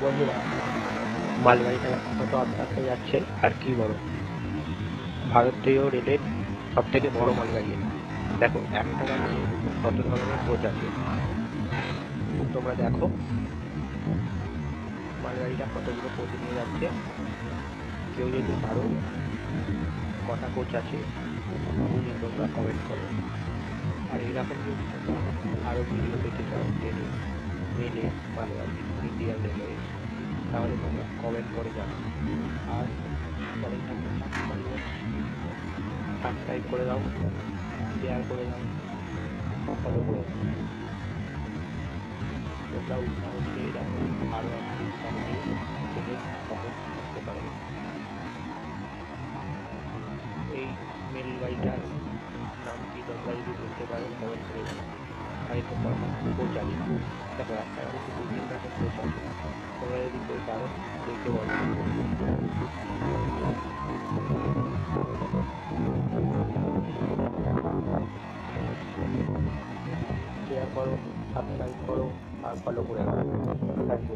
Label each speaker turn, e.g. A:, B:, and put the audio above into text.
A: বন্ধুরা মালগাড়িটা কত আস্তে আস্তে যাচ্ছে। আর কি বড় ভারতীয় রেলের সব থেকে বড় মালগাড়ি। দেখো, একটা গাড়ি কত ধরনের কোচ আছে? তোমরা দেখো। মালগাড়িটা কতগুলো কোচ নিয়ে যাচ্ছে। কেউ যদি পারো কটা কোচ আছে, তুমি তোমরা কমেন্ট করো। আর এরকম যদি আরও ভিডিও পেতে চাও রেলে মালগাড়ি ইন্ডিয়ান রেলওয়ে তাহলে তোমরা কমেন্ট করে জানাও। আর সাবস্ক্রাইব করে দাও শেয়ার করে দাও ফলো করে দাও। তোমরা উৎসাহ দিয়ে দাও আরও একটি উৎসাহ করতে পারবে এই মেল গাড়িটার নাম কি তোমরা যদি বলতে পারো কমেন্ট করে কোচ আছে দেখো গাড়িতে দু তিন রকম কোচ আছে তোমরা যদি কেউ পারো দেখতে বলো শেয়ার করো সাবস্ক্রাইব করো, আর ফলো করে রাখো। Thank you